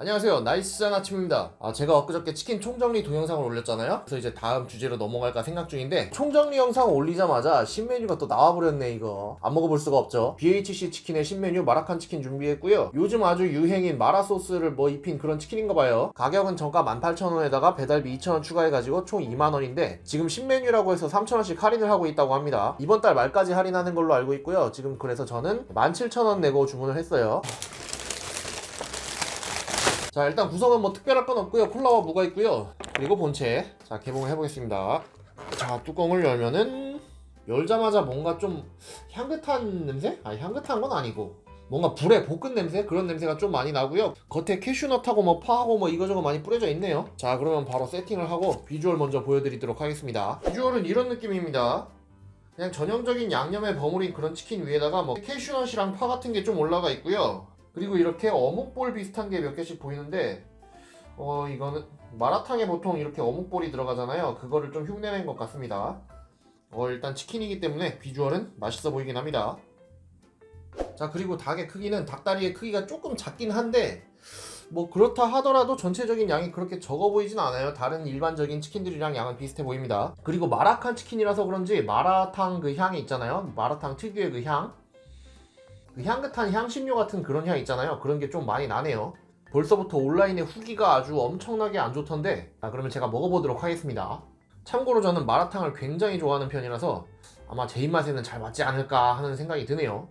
안녕하세요. 나이스한 아침입니다. 아, 제가 엊그저께 치킨 총정리 동영상을 올렸잖아요? 그래서 이제 다음 주제로 넘어갈까 생각 중인데 총정리 영상 올리자마자 신메뉴가 또 나와버렸네 이거. 안 먹어볼 수가 없죠. BHC 치킨의 신메뉴 마라칸 치킨 준비했고요. 요즘 아주 유행인 마라 소스를 뭐 입힌 그런 치킨인가 봐요. 가격은 정가 18,000원에다가 배달비 2,000원 추가해가지고 총 2만원인데 지금 신메뉴라고 해서 3,000원씩 할인을 하고 있다고 합니다. 이번 달 말까지 할인하는 걸로 알고 있고요. 지금 그래서 저는 17,000원 내고 주문을 했어요 자 일단 구성은 뭐 특별할 건 없고요. 콜라와 무가 있고요. 그리고 본체. 자 개봉을 해보겠습니다. 자 뚜껑을 열면은 열자마자 뭔가 좀 향긋한 냄새? 아 향긋한 건 아니고 뭔가 불에 볶은 냄새? 그런 냄새가 좀 많이 나고요. 겉에 캐슈넛하고 뭐 파하고 뭐 이거저거 많이 뿌려져 있네요. 자 그러면 바로 세팅을 하고 비주얼 먼저 보여드리도록 하겠습니다. 비주얼은 이런 느낌입니다. 그냥 전형적인 양념에 버무린 그런 치킨 위에다가 뭐 캐슈넛이랑 파 같은 게 좀 올라가 있고요 그리고 이렇게 어묵볼 비슷한 게 몇 개씩 보이는데 어 이거는 마라탕에 보통 이렇게 어묵볼이 들어가잖아요. 그거를 좀 흉내낸 것 같습니다. 어 일단 치킨이기 때문에 비주얼은 맛있어 보이긴 합니다. 자 그리고 닭의 크기는 닭다리의 크기가 조금 작긴 한데 뭐 그렇다 하더라도 전체적인 양이 그렇게 적어 보이진 않아요. 다른 일반적인 치킨들이랑 양은 비슷해 보입니다. 그리고 마라칸 치킨이라서 그런지 마라탕 그 향이 있잖아요. 마라탕 특유의 그향 그 향긋한 향신료 같은 그런 향 있잖아요. 그런 게 좀 많이 나네요. 벌써부터 온라인에 후기가 아주 엄청나게 안 좋던데 자 그러면 제가 먹어보도록 하겠습니다. 참고로 저는 마라탕을 굉장히 좋아하는 편이라서 아마 제 입맛에는 잘 맞지 않을까 하는 생각이 드네요.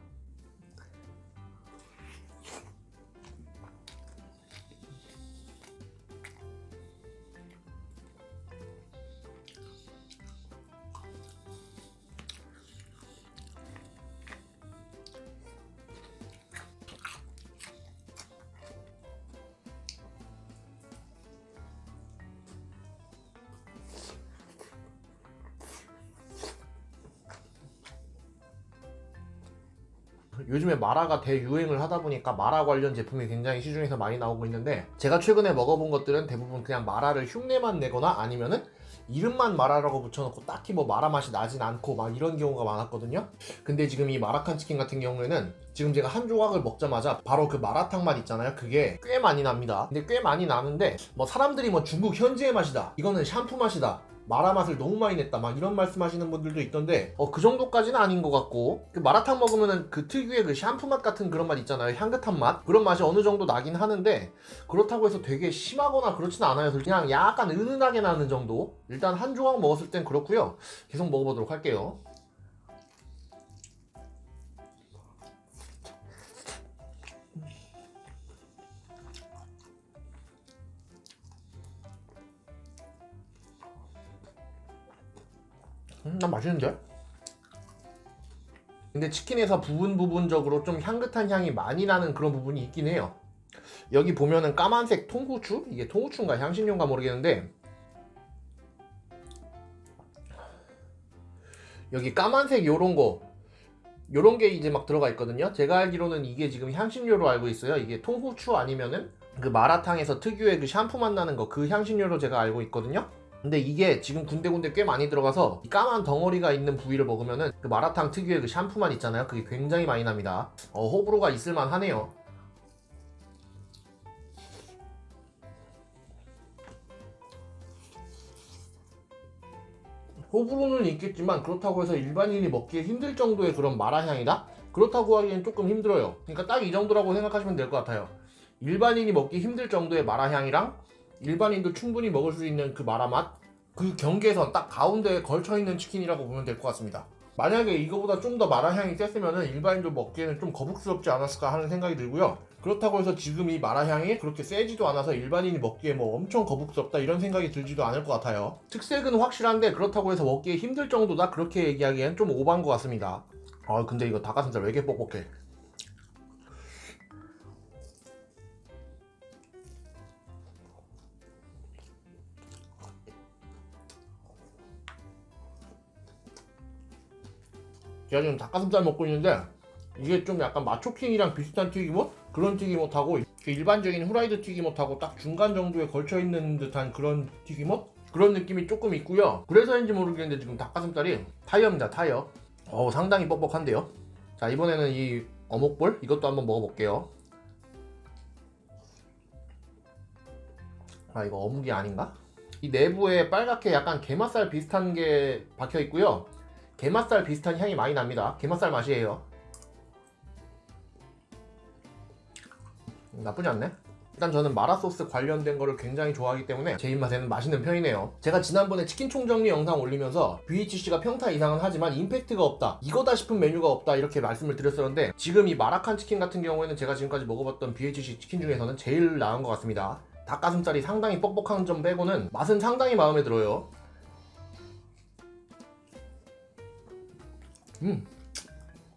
요즘에 마라가 대유행을 하다 보니까 마라 관련 제품이 굉장히 시중에서 많이 나오고 있는데 제가 최근에 먹어본 것들은 대부분 그냥 마라를 흉내만 내거나 아니면은 이름만 마라라고 붙여놓고 딱히 뭐 마라 맛이 나진 않고 막 이런 경우가 많았거든요. 근데 지금 이 마라칸 치킨 같은 경우에는 지금 제가 한 조각을 먹자마자 바로 그 마라탕 맛 있잖아요. 그게 꽤 많이 납니다. 근데 꽤 많이 나는데 뭐 사람들이 뭐 중국 현지의 맛이다. 이거는 샴푸 맛이다 마라 맛을 너무 많이 냈다. 막 이런 말씀하시는 분들도 있던데 어 그 정도까지는 아닌 것 같고 그 마라탕 먹으면은 그 특유의 그 샴푸 맛 같은 그런 맛 있잖아요. 향긋한 맛? 그런 맛이 어느 정도 나긴 하는데 그렇다고 해서 되게 심하거나 그렇진 않아요. 그냥 약간 은은하게 나는 정도? 일단 한 조각 먹었을 땐 그렇고요. 계속 먹어보도록 할게요 음, 난 맛있는데? 근데 치킨에서 부분 부분적으로 좀 향긋한 향이 많이 나는 그런 부분이 있긴 해요. 여기 보면은 까만색 통후추? 이게 통후추인가 향신료인가 모르겠는데 여기 까만색 요런 거 요런 게 이제 막 들어가 있거든요. 제가 알기로는 이게 지금 향신료로 알고 있어요. 이게 통후추 아니면은 그 마라탕에서 특유의 그 샴푸 맛 나는 거 그 향신료로 제가 알고 있거든요. 근데 이게 지금 군데군데 꽤 많이 들어가서 이 까만 덩어리가 있는 부위를 먹으면은 그 마라탕 특유의 그 샴푸만 있잖아요. 그게 굉장히 많이 납니다. 어, 호불호가 있을만 하네요. 호불호는 있겠지만 그렇다고 해서 일반인이 먹기 힘들 정도의 그런 마라향이다? 그렇다고 하기엔 조금 힘들어요. 그러니까 딱 이 정도라고 생각하시면 될 것 같아요. 일반인이 먹기 힘들 정도의 마라향이랑 일반인도 충분히 먹을 수 있는 그 마라 맛, 그 경계선 딱 가운데에 걸쳐 있는 치킨이라고 보면 될 것 같습니다. 만약에 이거보다 좀 더 마라 향이 셌으면 일반인도 먹기에는 좀 거북스럽지 않았을까 하는 생각이 들고요. 그렇다고 해서 지금 이 마라 향이 그렇게 세지도 않아서 일반인이 먹기에 뭐 엄청 거북스럽다 이런 생각이 들지도 않을 것 같아요. 특색은 확실한데 그렇다고 해서 먹기에 힘들 정도다 그렇게 얘기하기엔 좀 오반 것 같습니다. 아 근데 이거 닭가슴살 왜 이렇게 뻑뻑해? 제가 지금 닭가슴살 먹고 있는데 이게 좀 약간 마초킹이랑 비슷한 튀김옷? 그런 튀김옷하고 그 일반적인 후라이드 튀김옷하고 딱 중간 정도에 걸쳐 있는 듯한 그런 튀김옷? 그런 느낌이 조금 있고요. 그래서인지 모르겠는데 지금 닭가슴살이 타이어입니다. 타이어. 어 상당히 뻑뻑한데요. 자 이번에는 이 어묵볼 이것도 한번 먹어볼게요. 아 이거 어묵이 아닌가? 이 내부에 빨갛게 약간 게맛살 비슷한 게 박혀 있고요. 게맛살 비슷한 향이 많이 납니다. 게맛살 맛이에요. 음, 나쁘지 않네. 일단 저는 마라 소스 관련된 거를 굉장히 좋아하기 때문에 제 입맛에는 맛있는 편이네요. 제가 지난번에 치킨 총정리 영상 올리면서 BHC가 평타 이상은 하지만 임팩트가 없다. 이거다 싶은 메뉴가 없다. 이렇게 말씀을 드렸었는데 지금 이 마라칸 치킨 같은 경우에는 제가 지금까지 먹어봤던 BHC 치킨 중에서는 제일 나은 것 같습니다. 닭가슴살이 상당히 뻑뻑한 점 빼고는 맛은 상당히 마음에 들어요. 음.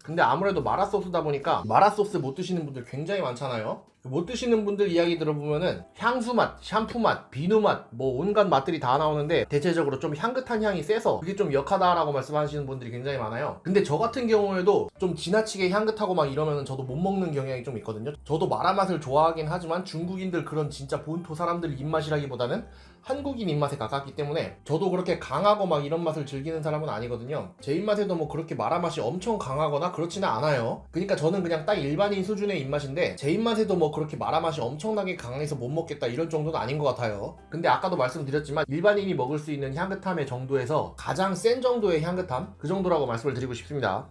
근데 아무래도 마라 소스다 보니까 마라 소스 못 드시는 분들 굉장히 많잖아요. 못 드시는 분들 이야기 들어보면은 향수 맛, 샴푸 맛, 비누 맛, 뭐 온갖 맛들이 다 나오는데 대체적으로 좀 향긋한 향이 세서 그게 좀 역하다라고 말씀하시는 분들이 굉장히 많아요. 근데 저 같은 경우에도 좀 지나치게 향긋하고 막 이러면은 저도 못 먹는 경향이 좀 있거든요. 저도 마라 맛을 좋아하긴 하지만 중국인들 그런 진짜 본토 사람들 입맛이라기보다는 한국인 입맛에 가깝기 때문에 저도 그렇게 강하고 막 이런 맛을 즐기는 사람은 아니거든요. 제 입맛에도 뭐 그렇게 마라 맛이 엄청 강하거나 그렇지는 않아요. 그러니까 저는 그냥 딱 일반인 수준의 입맛인데 제 입맛에도 뭐 그렇게 마라 맛이 엄청나게 강해서 못 먹겠다 이런 정도는 아닌 것 같아요. 근데 아까도 말씀드렸지만 일반인이 먹을 수 있는 향긋함의 정도에서 가장 센 정도의 향긋함 그 정도라고 말씀을 드리고 싶습니다.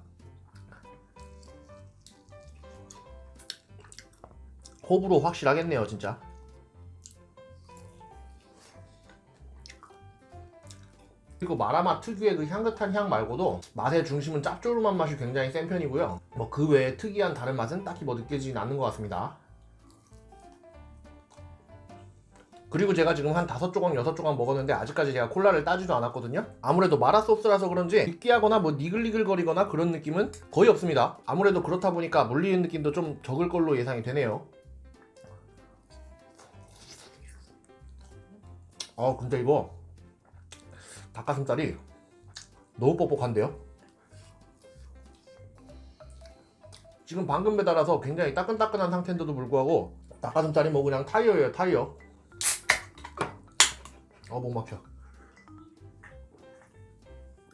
호불호 확실하겠네요, 진짜. 그리고 마라맛 특유의 그 향긋한 향 말고도 맛의 중심은 짭조름한 맛이 굉장히 센 편이고요. 뭐 그 외에 특이한 다른 맛은 딱히 뭐 느껴지진 않는 것 같습니다. 그리고 제가 지금 한 다섯 조각 여섯 조각 먹었는데 아직까지 제가 콜라를 따지도 않았거든요. 아무래도 마라 소스라서 그런지 느끼하거나 뭐 니글니글거리거나 그런 느낌은 거의 없습니다. 아무래도 그렇다 보니까 물리는 느낌도 좀 적을 걸로 예상이 되네요. 아 근데 이거 닭가슴살이 너무 뻑뻑한데요? 지금 방금 배달와서 굉장히 따끈따끈한 상태인데도 불구하고 닭가슴살이 뭐 그냥 타이어예요 타이어. 어목 막혀.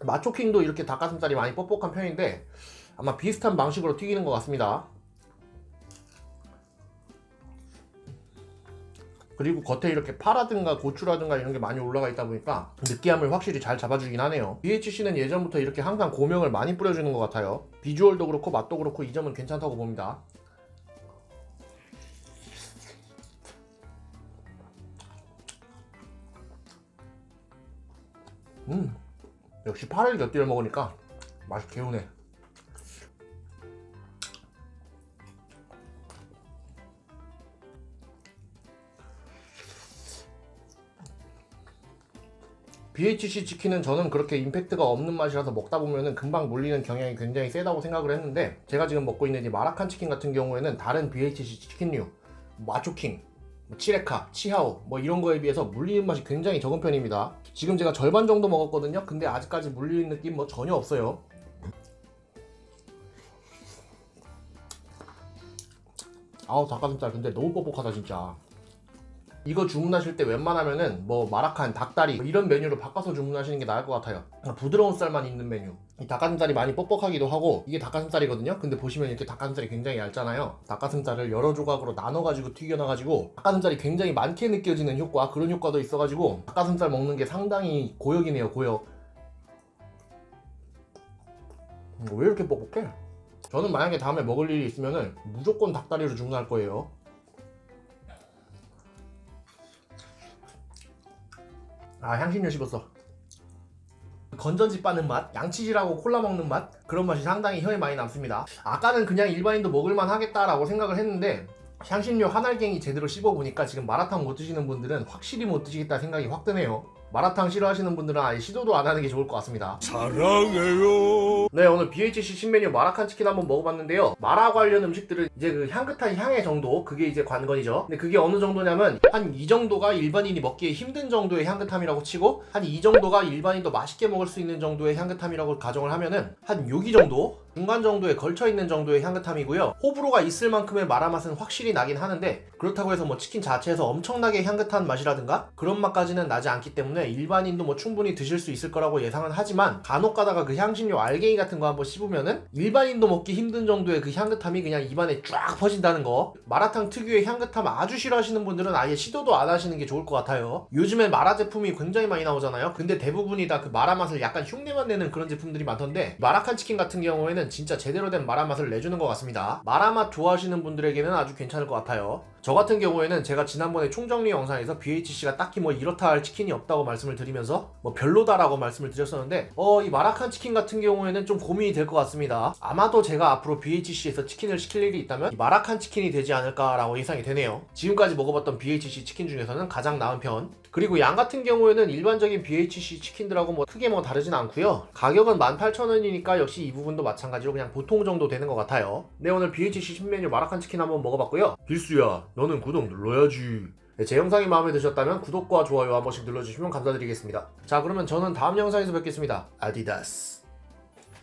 마초킹도 이렇게 닭가슴살이 많이 뻑뻑한 편인데 아마 비슷한 방식으로 튀기는 것 같습니다 그리고 겉에 이렇게 파라든가 고추라든가 이런 게 많이 올라가 있다 보니까 느끼함을 확실히 잘 잡아주긴 하네요. BHC는 예전부터 이렇게 항상 고명을 많이 뿌려주는 것 같아요. 비주얼도 그렇고 맛도 그렇고 이 점은 괜찮다고 봅니다. 음, 역시 파를 곁들여 먹으니까 맛이 개운해. BHC 치킨은 저는 그렇게 임팩트가 없는 맛이라서 먹다 보면은 금방 물리는 경향이 굉장히 세다고 생각을 했는데 제가 지금 먹고 있는 이 마라칸 치킨 같은 경우에는 다른 BHC 치킨류 마초킹, 뭐 치레카, 치하오 뭐 이런 거에 비해서 물리는 맛이 굉장히 적은 편입니다. 지금 제가 절반 정도 먹었거든요. 근데 아직까지 물리는 느낌 뭐 전혀 없어요. 아우 닭가슴살 근데 너무 뻑뻑하다 진짜. 이거 주문하실 때 웬만하면은 뭐 마라칸, 닭다리 뭐 이런 메뉴로 바꿔서 주문하시는 게 나을 것 같아요. 부드러운 살만 있는 메뉴. 이 닭가슴살이 많이 뻑뻑하기도 하고 이게 닭가슴살이거든요. 근데 보시면 이렇게 닭가슴살이 굉장히 얇잖아요. 닭가슴살을 여러 조각으로 나눠가지고 튀겨놔가지고 닭가슴살이 굉장히 많게 느껴지는 효과 그런 효과도 있어가지고 닭가슴살 먹는 게 상당히 고역이네요. 고역. 음, 왜 이렇게 뻑뻑해? 저는 만약에 다음에 먹을 일이 있으면은 무조건 닭다리로 주문할 거예요. 아 향신료 씹었어. 건전지 빠는 맛, 양치질하고 콜라 먹는 맛 그런 맛이 상당히 혀에 많이 남습니다. 아까는 그냥 일반인도 먹을만 하겠다라고 생각을 했는데 향신료 한 알갱이 제대로 씹어보니까 지금 마라탕 못 드시는 분들은 확실히 못 드시겠다 생각이 확 드네요 마라탕 싫어하시는 분들은 아예 시도도 안 하는 게 좋을 것 같습니다. 사랑해요. 네 오늘 BHC 신메뉴 마라칸 치킨 한번 먹어봤는데요. 마라 관련 음식들은 이제 그 향긋한 향의 정도? 그게 이제 관건이죠. 근데 그게 어느 정도냐면 한 이 정도가 일반인이 먹기에 힘든 정도의 향긋함이라고 치고 한 이 정도가 일반인도 맛있게 먹을 수 있는 정도의 향긋함이라고 가정을 하면은 한 여기 정도 중간 정도에 걸쳐 있는 정도의 향긋함이고요. 호불호가 있을 만큼의 마라 맛은 확실히 나긴 하는데 그렇다고 해서 뭐 치킨 자체에서 엄청나게 향긋한 맛이라든가 그런 맛까지는 나지 않기 때문에 일반인도 뭐 충분히 드실 수 있을 거라고 예상은 하지만 간혹 가다가 그 향신료 알갱이 같은 거 한번 씹으면은 일반인도 먹기 힘든 정도의 그 향긋함이 그냥 입안에 쫙 퍼진다는 거. 마라탕 특유의 향긋함 아주 싫어하시는 분들은 아예 시도도 안 하시는 게 좋을 것 같아요. 요즘엔 마라 제품이 굉장히 많이 나오잖아요. 근데 대부분이 다 그 마라 맛을 약간 흉내만 내는 그런 제품들이 많던데 마라칸 치킨 같은 경우에는 진짜 제대로 된 마라 맛을 내주는 것 같습니다. 마라 맛 좋아하시는 분들에게는 아주 괜찮을 것 같아요 저 같은 경우에는 제가 지난번에 총정리 영상에서 BHC가 딱히 뭐 이렇다 할 치킨이 없다고 말씀을 드리면서 뭐 별로다라고 말씀을 드렸었는데 어 이 마라칸 치킨 같은 경우에는 좀 고민이 될 것 같습니다. 아마도 제가 앞으로 BHC에서 치킨을 시킬 일이 있다면 이 마라칸 치킨이 되지 않을까라고 예상이 되네요. 지금까지 먹어봤던 BHC 치킨 중에서는 가장 나은 편. 그리고 양 같은 경우에는 일반적인 BHC 치킨들하고 뭐 크게 뭐 다르진 않고요. 가격은 18,000원이니까 역시 이 부분도 마찬가지로 그냥 보통 정도 되는 것 같아요. 네 오늘 BHC 신메뉴 마라칸 치킨 한번 먹어봤고요. 필수야 너는 구독 눌러야지. 네, 제 영상이 마음에 드셨다면 구독과 좋아요 한 번씩 눌러주시면 감사드리겠습니다. 자 그러면 저는 다음 영상에서 뵙겠습니다. 아디다스